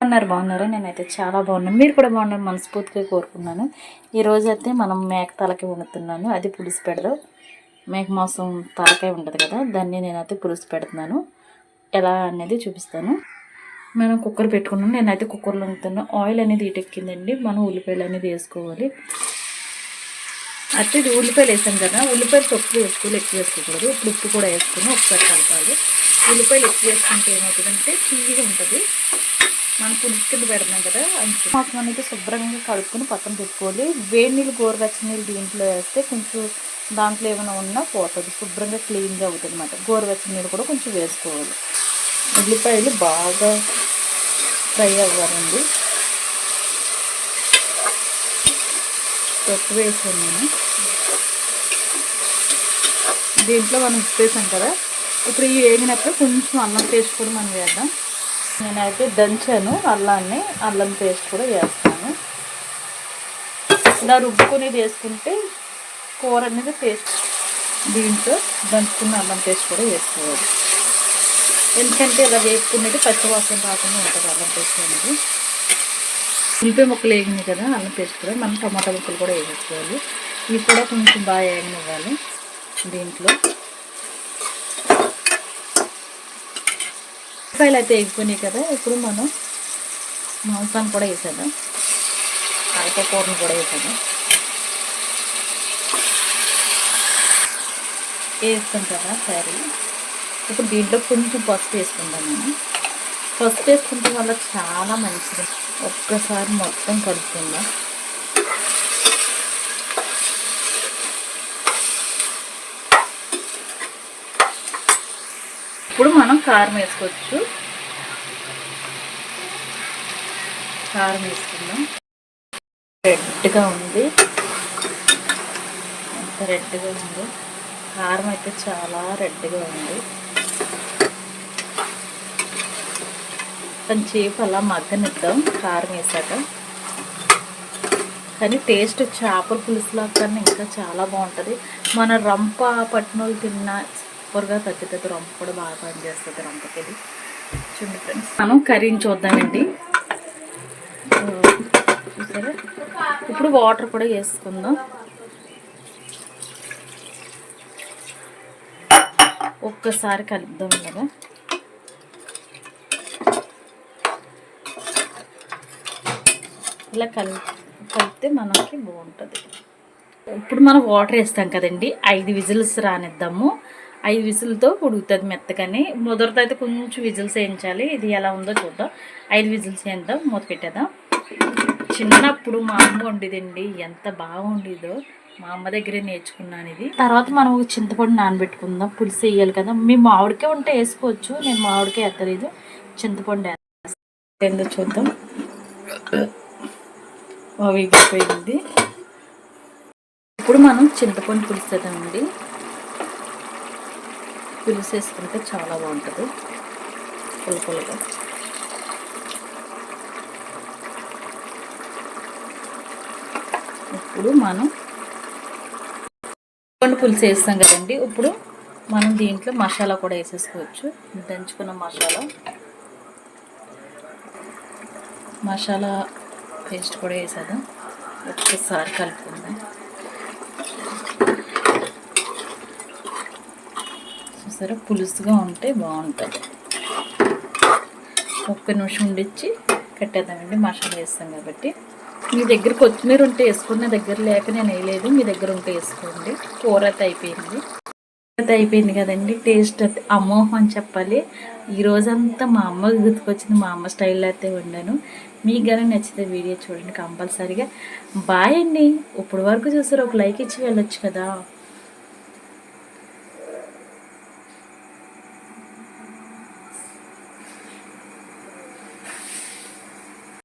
బాగున్నారు బాగున్నారు. నేనైతే చాలా బాగున్నాను. మీరు కూడా బాగున్నారు మనస్ఫూర్తిగా కోరుకున్నాను ఈరోజు అయితే మనం మేక తలకి వండుతున్నాను. అది పులుసు పెడదు. మేక మాంసం తలకాయ ఉంటుంది కదా దాన్ని నేనైతే పులుసు పెడుతున్నాను. ఎలా అనేది చూపిస్తాను. మనం కుక్కర్ పెట్టుకున్నాను నేనైతే కుక్కర్లో వండుతున్నాను ఆయిల్ అనేది ఇటెక్కిందండి మనం ఉల్లిపాయలు అనేది వేసుకోవాలి. అయితే ఇది ఉల్లిపాయలు వేసాం కదా ఉల్లిపాయలు తొక్కు వేసుకోవాలి ఎక్కువ వేసుకోకూడదు. ఇప్పుడు ఉప్పు కూడా వేసుకుని ఒకసారి కలపాలి. ఉల్లిపాయలు ఎక్కువ వేసుకుంటే ఏమవుతుందంటే తీయగా ఉంటుంది. మనం పులుసు కింద కదా అంచు మాకు అనేది శుభ్రంగా కడుక్కొని పక్కన పెట్టుకోవాలి. వేడి నీళ్ళు గోరువెచ్చని నీళ్ళు దీంట్లో వేస్తే కొంచెం దాంట్లో ఏమైనా ఉన్నా పోతుంది. శుభ్రంగా క్లీన్గా అవుతుంది అనమాట గోరువెచ్చని నీళ్ళు కూడా కొంచెం వేసుకోవాలి. ఉల్లిపాయలు బాగా ఫ్రై అవ్వాలండి. తక్కువ వేసాను నేను. దీంట్లో మనం ఉప్పు వేసాం కదా. ఇప్పుడు ఈ వేగినప్పుడు కొంచెం అన్నం పేస్ట్ కూడా మనం వేద్దాం. నేనైతే దంచాను అల్లాన్ని అల్లం పేస్ట్ కూడా వేస్తాను. ఇలా రుబ్బుకునేది వేసుకుంటే కూర అనేది పేస్ట్ దీంట్లో దంచుకున్న అల్లం పేస్ట్ కూడా వేసుకోవాలి. ఎందుకంటే ఇలా వేసుకునేది పచ్చివాసన రాకుండా ఉంటుంది అల్లం పేస్ట్ అనేది. ఉల్లిపాయ ముక్కలు వేగినాయి కదా అల్లం పేస్ట్ కూడా. మనం టమాటా ముక్కలు కూడా వేసేసుకోవాలి ఇవి కూడా కొంచెం బాగా వేగనివ్వాలి దీంట్లో. ఉల్లిపాయలు అయితే వేగిపోయినాయి కదా ఇప్పుడు మనం మాంసాన్ని కూడా వేసేద్దాం. తలకాయ కూరను కూడా వేసేద్దాం. వేస్తాం కదా సరే. ఇప్పుడు దీంట్లో కొంచెం పసుపు వేసుకుంటాం నేను పసుపు వేసుకుంటే వల్ల చాలా మంచిది. ఒక్కసారి మొత్తం కలుపుకుందాం. ఇప్పుడు మనం కారం వేసుకోవచ్చు. కారం వేసుకుందాం. రెడ్గా ఉంది. ఎంత రెడ్గా ఉంది. కారం అయితే చాలా రెడ్గా ఉంది. కొంచెంసేపు అలా మగ్గనిద్దాం. కారం వేసాక. కానీ టేస్ట్ చేపల పులుసులా కన్నా ఇంకా చాలా బాగుంటుంది. మన రంప పట్టినోళ్ళు తిన్న సూపర్గా తగ్గుతుంది రొంపు కూడా బాగా పనిచేస్తుంది రంపకి చూడండి ఫ్రెండ్స్. మనం కర్రీని చూద్దామండి. చూసారా? ఇప్పుడు వాటర్ కూడా వేసుకుందాం. ఒక్కసారి కలుపుదాం కదా. ఇలా కలిపి కలిపితే మనకి బాగుంటుంది. ఇప్పుడు మనం వాటర్ వేస్తాం కదండి. ఐదు విజిల్స్ రానిద్దాము. ఐదు విజిల్తో ఉడుకుతుంది మెత్తగానే. మొదటితో అయితే కొంచెం విజిల్స్ వేయించాలి. ఇది ఎలా ఉందో చూద్దాం. ఐదు విజిల్స్ వేద్దాం మూత పెట్టేద్దాం. చిన్నప్పుడు మా అమ్మ వండిదండి. ఎంత బాగుండేదో. మా అమ్మ దగ్గరే నేర్చుకున్నాను ఇది. తర్వాత మనం ఒక చింతపండు నానబెట్టుకుందాం. పులుసు వేయాలి కదా. మీ మామిడికే ఉంటే వేసుకోవచ్చు. నేను మామిడికే ఎత్తలేదు. చింతపండు ఏందో చూద్దాం. వేగిపోయింది ఇప్పుడు మనం చింతపండు పులుసు అండి పులుసు వేసుకుంటే చాలా బాగుంటుంది. పులుపులుగా ఇప్పుడు మనం పండు పులుసు వేస్తాం కదండి. ఇప్పుడు మనం దీంట్లో మసాలా కూడా వేసేసుకోవచ్చు. దంచుకున్న మసాలా. మసాలా పేస్ట్ కూడా వేసేద్దాం. ఒక్కసారి కలుపు చూసారా పులుసుగా ఉంటే బాగుంటుంది. ఒక్క నిమిషం ఉండిచ్చి కట్టేద్దామండి మసాలా వేస్తాం కాబట్టి. మీ దగ్గర కొత్తిమీర ఉంటే వేసుకున్న నా దగ్గర లేక నేను వేయలేదు మీ దగ్గర ఉంటే వేసుకోండి. కూర అయితే అయిపోయింది. అయితే అయిపోయింది కదండి టేస్ట్ అయితే అమోహం అని చెప్పాలి. ఈ రోజంతా మా అమ్మ గుర్తుకొచ్చింది మా అమ్మ స్టైల్లో అయితే వండాను. మీకు కానీ నచ్చితే వీడియో చూడండి కంపల్సరీగా. బాయ్ అండి. ఇప్పుడు వరకు చూసారు ఒక లైక్ ఇచ్చి వెళ్ళొచ్చు కదా.